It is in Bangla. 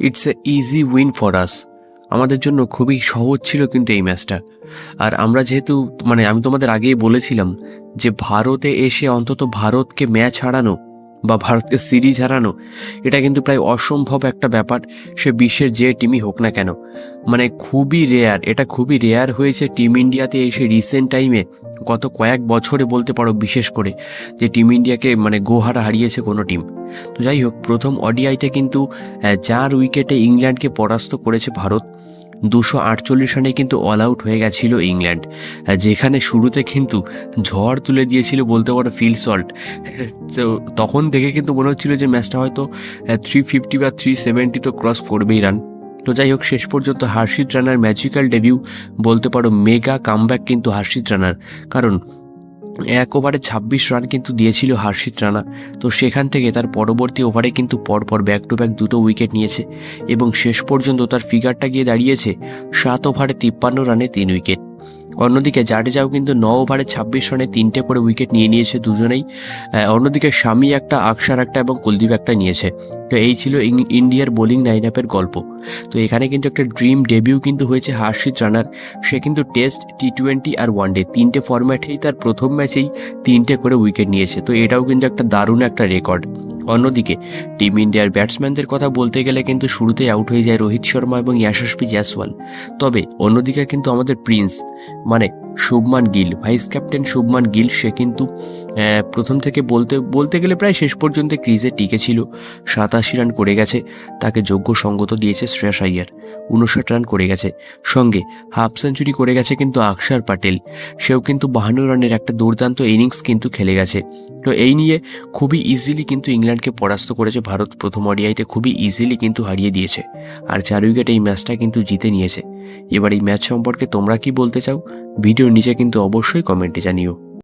It's a easy win for us আমাদের জন্য খুবই সহজ ছিল কিন্তু এই ম্যাচটা। আর আমরা যেহেতু মানে আমি তোমাদের আগেই বলেছিলাম যে ভারতে এসে অন্তত ভারতকে ম্যাচ হারানো বা ভারতকে সিরিজ হারানো, এটা কিন্তু প্রায় অসম্ভব একটা ব্যাপার, সে বিশ্বের যে টিমই হোক না কেন। মানে খুবই রেয়ার এটা খুবই রেয়ার হয়েছে টিম ইন্ডিয়াতে এসে রিসেন্ট টাইমে গত কয়েক বছরে বলতে পারো বিশেষ করে যে টিম ইন্ডিয়াকে মানে গোহারা হারিয়েছে কোনো টিম। তো যাই হোক, প্রথম অডিআইতে কিন্তু চার উইকেটে ইংল্যান্ডকে পরাস্ত করেছে ভারত। দুশো আটচল্লিশ রানে কিন্তু অল আউট হয়ে গেছিল ইংল্যান্ড। যেখানে শুরুতে কিন্তু ঝড় তুলে দিয়েছিল বলতে পারো ফিল সল্ট। তো তখন দেখে কিন্তু মনে হচ্ছিল যে ম্যাচটা হয়তো থ্রি ফিফটি বা থ্রি সেভেন্টি তো ক্রস করবেই রান তো যাই হোক, শেষ পর্যন্ত হার্ষিত রানার ম্যাজিক্যাল ডেবিউ, বলতে পারো মেগা কামব্যাক কিন্তু হার্ষিত রানার। কারণ এক ওভারে ছাব্বিশ রান কিন্তু দিয়েছিল হার্ষিত রানা। তো সেখান থেকে তার পরবর্তী ওভারে কিন্তু পরপর ব্যাক টু ব্যাক দুটো উইকেট নিয়েছে এবং শেষ পর্যন্ত তার ফিগারটা গিয়ে দাঁড়িয়েছে সাত ওভারে তিপ্পান্ন রানে তিন উইকেট অন্যদিকে জাডেজাও কিন্তু ন ওভারে ছাব্বিশ রানে তিনটে করে উইকেট নিয়ে নিয়েছে দুজনেই। অন্যদিকে স্বামী একটা, আকসার একটা এবং কুলদীপ একটা নিয়েছে। তো এই ছিল ইন্ডিয়ার বোলিং লাইন আপের গল্প। তো এখানে কিন্তু একটা ড্রিম ডেবিউ কিন্তু হয়েছে হার্ষিত রানার। সে কিন্তু টেস্ট টি টোয়েন্টি আর ওয়ানডে তিনটে ফরম্যাটেই তার প্রথম ম্যাচেই তিনটে করে উইকেট নিয়েছে। তো এটাও কিন্তু একটা দারুণ একটা রেকর্ড অন্যদিকে, টিম ইন্ডিয়ার ব্যাটসম্যানদের কথা বলতে গেলে কিন্তু শুরুতেই আউট হয়ে যায় রোহিত শর্মা এবং ইয়াশস্বী জয়সওয়াল। তবে অন্যদিকে কিন্তু আমাদের প্রিন্স মানে শুভমান গিল ভাইস ক্যাপ্টেন শুভমান গিল, সে কিন্তু প্রথম থেকে বলতে বলতে গেলে প্রায় শেষ পর্যন্ত ক্রিজে টিকে ছিল। সাতাশি রান করে গেছে, তাকে যোগ্য সঙ্গত দিয়েছে শ্রেয়াস আইয়ার, উনষাট রান করে গেছে। সঙ্গে হাফ সেঞ্চুরি করে গেছে কিন্তু আকসার পাটেল, সেও কিন্তু বাহান্ন রানের একটা দুর্দান্ত ইনিংস কিন্তু খেলে গেছে। তো এই নিয়ে খুবই ইজিলি কিন্তু ইংল্যান্ডকে পরাস্ত করেছে ভারত, প্রথম অডিআইতে খুবই ইজিলি কিন্তু হারিয়ে দিয়েছে। আর চার উইকেট এই ম্যাচটা কিন্তু জিতে নিয়েছে। এবার এই ম্যাচ সম্পর্কে তোমরা কি বলতে চাও? ভিডিওর নিচে কিন্তু অবশ্যই কমেন্টে জানিও।